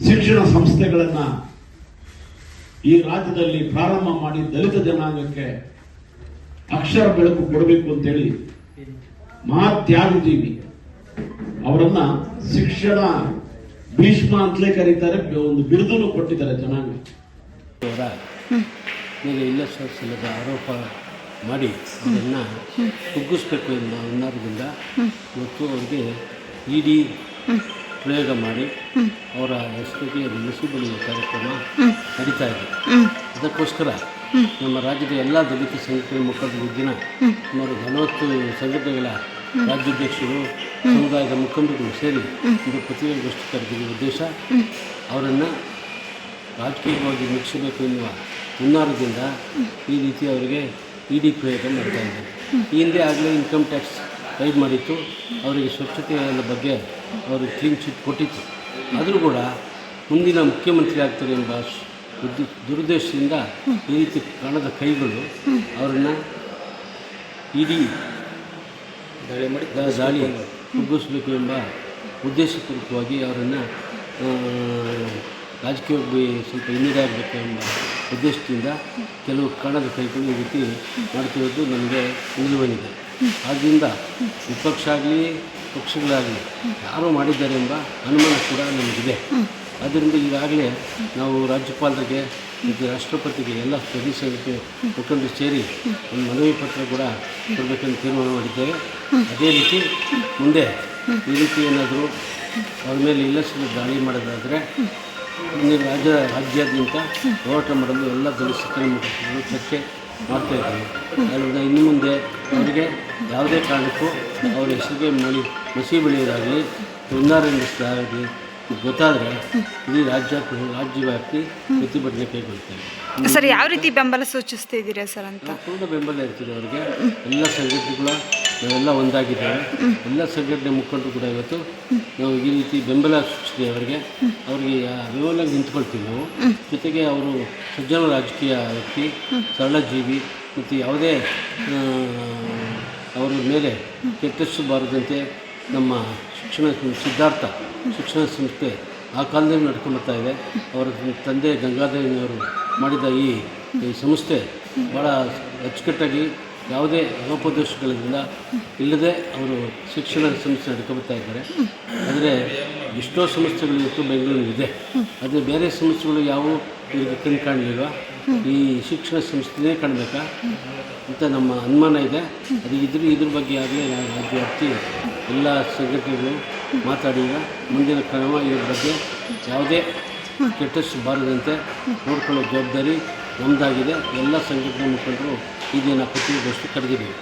ಶಿಕ್ಷಣ ಸಂಸ್ಥೆಗಳನ್ನ ಈ ರಾಜ್ಯದಲ್ಲಿ ಪ್ರಾರಂಭ ಮಾಡಿ ದಲಿತ ಜನಾಂಗಕ್ಕೆ ಅಕ್ಷರ ಬೆಳಕು ಕೊಡಬೇಕು ಅಂತೇಳಿ ಮಹಾತ್ಯಾಗಜೀವಿ ಅವರನ್ನ ಶಿಕ್ಷಣ ಭೀಷ್ಮ ಅಂತಲೇ ಕರೀತಾರೆ. ಒಂದು ಬಿರುದನ್ನು ಕೊಟ್ಟಿದ್ದಾರೆ ಜನಾಂಗ. ಮೇಲೆ ಇಲ್ಲ ಸಲ್ಲದ ಆರೋಪ ಮಾಡಿ ಅದನ್ನು ಕುಗ್ಗಿಸ್ಬೇಕು ಎಂಬ ಹುನ್ನಾರದಿಂದ ಇವತ್ತು ಅವರಿಗೆ ಇಡಿ ಪ್ರಯೋಗ ಮಾಡಿ ಅವರ ಹೆಸರಿಗೆ ಮುಸುಬಲಿ ಕಾರ್ಯಕ್ರಮ ನಡೀತಾ ಇದೆ. ಅದಕ್ಕೋಸ್ಕರ ನಮ್ಮ ರಾಜ್ಯದ ಎಲ್ಲ ದಲಿತ ಸಂಘಟನೆ ಮುಖಂಡರು ದಿನ ಸುಮಾರು ನಲವತ್ತು ಸಂಘಟನೆಗಳ ರಾಜ್ಯಾಧ್ಯಕ್ಷರು ಸಮುದಾಯದ ಮುಖಂಡರು ಸೇರಿ ಒಂದು ಪ್ರತಿಭೆಗೋಷ್ಠಿ ಕರೆದಿರುವ ಉದ್ದೇಶ ಅವರನ್ನು ರಾಜಕೀಯವಾಗಿ ಮುಗಿಸಬೇಕು ಎನ್ನುವ ಹುನ್ನಾರದಿಂದ ಈ ರೀತಿ ಅವರಿಗೆ ಇ ಡಿ ಪ್ರಯೋಗ ಮಾಡ್ತಾ ಇದ್ದಾರೆ. ಈ ಹಿಂದೆ ಆಗಲೇ ಇನ್ಕಮ್ ಟ್ಯಾಕ್ಸ್ ರೈಡ್ ಮಾಡಿತ್ತು. ಅವರಿಗೆ ಸ್ವಚ್ಛತೆಯ ಬಗ್ಗೆ ಅವರು ಕ್ಲೀನ್ ಚಿಟ್ ಕೊಟ್ಟಿತ್ತು. ಆದರೂ ಕೂಡ ಮುಂದಿನ ಮುಖ್ಯಮಂತ್ರಿ ಆಗ್ತಾರೆ ಎಂಬ ದುರುದ್ದೇಶದಿಂದ ಈ ರೀತಿ ಕಾಣದ ಕೈಗಳು ಅವರನ್ನು ಇಡೀ ದಾಳಿ ಮಾಡಿ ದಾಳಿ ಕುಗ್ಗಿಸಬೇಕು ಎಂಬ ಉದ್ದೇಶಪೂರ್ವಕವಾಗಿ ಅವರನ್ನು ರಾಜಕೀಯವಾಗಿ ಸ್ವಲ್ಪ ಹಿನ್ನಡೆ ಆಗಬೇಕು ಎಂಬ ಉದ್ದೇಶದಿಂದ ಕೆಲವು ಕಾಣದ ಕೈಗಳು ಈ ರೀತಿ ಮಾಡ್ತಿರೋದು ನನಗೆ ಬಂದಿದೆ ಆದ್ದರಿಂದ ವಿಪಕ್ಷ ಆಗಲಿ, ಪಕ್ಷಗಳಾಗಲಿ ಯಾರು ಮಾಡಿದ್ದಾರೆ ಎಂಬ ಅನುಮಾನ ಕೂಡ ನಮಗಿದೆ. ಆದ್ದರಿಂದ ಈಗಾಗಲೇ ನಾವು ರಾಜ್ಯಪಾಲರಿಗೆ ಮತ್ತು ರಾಷ್ಟ್ರಪತಿಗೆ ಎಲ್ಲ ಪ್ರದೇಶಕ್ಕೆ ಮುಖಂಡರು ಸೇರಿ ಒಂದು ಮನವಿ ಪತ್ರ ಕೂಡ ಕೊಡಬೇಕಂತ ತೀರ್ಮಾನ ಮಾಡಿದ್ದೇವೆ. ಅದೇ ರೀತಿ ಮುಂದೆ ಈ ರೀತಿ ಏನಾದರೂ ಅವ್ರ ಮೇಲೆ ಇಲ್ಲಸಲು ದಾಳಿ ಮಾಡೋದಾದರೆ ಮುಂದಿನ ರಾಜ್ಯ ರಾಜ್ಯಾದ್ಯಂತ ಹೋರಾಟ ಮಾಡಲು ಎಲ್ಲ ದಲಿತ ಶಿಕ್ಷಣ ಚರ್ಚೆ ಮಾಡ್ತಾ ಇದ್ದಾರೆ. ಅದರಿಂದ ಇನ್ನು ಮುಂದೆ ಅವರಿಗೆ ಯಾವುದೇ ಕಾರಣಕ್ಕೂ ಅವರ ಹೆಸರಿಗೆ ಮಳಿ ಮಸಿ ಬೆಳೆಯೋದಾಗಲಿ ಹುನ್ನಾರಂಭಿಸೋದಾಗಲಿ ಗೊತ್ತಾದರೆ ಇಡೀ ರಾಜ್ಯ ರಾಜ್ಯವ್ಯಾಪ್ತಿ ಪ್ರತಿಭಟನೆ ಕೈಗೊಳ್ತೇವೆ ಸರ್ ಯಾವ ರೀತಿ ಬೆಂಬಲ ಸೂಚಿಸ್ತಿದ್ದೀರಾ ಸರ್ ಅಂತ? ಪೂರ್ಣ ಬೆಂಬಲ ಇರ್ತದೆ ಅವರಿಗೆ. ಎಲ್ಲ ಸಂಘಟನೆಗಳು ನಾವೆಲ್ಲ ಒಂದಾಗಿದ್ದೇವೆ. ಎಲ್ಲ ಸಂಘಟನೆ ಮುಖಂಡರು ಕೂಡ ಇವತ್ತು ನಾವು ಈ ರೀತಿ ಬೆಂಬಲ ಸೂಚಿಸಿದೆ ಅವರಿಗೆ. ಅವರಿಗೆ ಬೆಂಬಲ ನಿಂತ್ಕೊಳ್ತೀವಿ ನಾವು. ಜೊತೆಗೆ ಅವರು ಸಜ್ಜನ ರಾಜಕೀಯ ವ್ಯಕ್ತಿ ಸರಳ ಜೀವಿ ಮತ್ತು ಯಾವುದೇ ಅವರ ಮೇಲೆ ಕೆಟ್ಟಿಸಬಾರದಂತೆ ನಮ್ಮ ಶಿಕ್ಷಣ ಸಿದ್ಧಾರ್ಥ ಶಿಕ್ಷಣ ಸಂಸ್ಥೆ ಆ ಕಾಲದಲ್ಲಿ ನಡ್ಕೊಂಡ್ಬರ್ತಾ ಇದೆ. ಅವರ ತಂದೆ ಗಂಗಾಧರನವರು ಮಾಡಿದ ಈ ಸಂಸ್ಥೆ ಭಾಳ ಅಚ್ಚುಕಟ್ಟಾಗಿ ಯಾವುದೇ ಲೋಪದೋಷಗಳಿಂದ ಇಲ್ಲದೆ ಅವರು ಶಿಕ್ಷಣ ಸಂಸ್ಥೆ ನಡ್ಕೊಬರ್ತಾ ಇದ್ದಾರೆ. ಆದರೆ ಎಷ್ಟೋ ಸಂಸ್ಥೆಗಳು ಇವತ್ತು ಬೆಂಗಳೂರಿನಲ್ಲಿ ಇದೆ. ಆದರೆ ಬೇರೆ ಸಂಸ್ಥೆಗಳು ಯಾವುವು ಇವರಿಗೆ ಕಣ್ ಕಾಣಲಿಲ್ವ? ಈ ಶಿಕ್ಷಣ ಸಂಸ್ಥೆನೇ ಕಾಣಬೇಕಾ? ಅಂತ ನಮ್ಮ ಅನುಮಾನ ಇದೆ. ಅದು ಇದ್ರ ಇದ್ರ ಬಗ್ಗೆ ಆಗಲೇ ನಾವು ಅಭ್ಯರ್ಥಿ ಎಲ್ಲ ಸಂಘಟನೆಗಳು ಮಾತಾಡಿ ಮುಂದಿನ ಕ್ರಮ ಇದ್ರ ಬಗ್ಗೆ ಯಾವುದೇ ಕೆಟ್ಟಷ್ಟು ಬಾರದಂತೆ ನೋಡ್ಕೊಳ್ಳೋ ಜವಾಬ್ದಾರಿ ನಮ್ಮದಾಗಿದೆ ಎಲ್ಲ ಸಂಘಟನೆ ಮುಖಂಡರು ಈ ಪ್ರತಿ ವಸ್ತು ಕರೆದಿದ್ದೀವಿ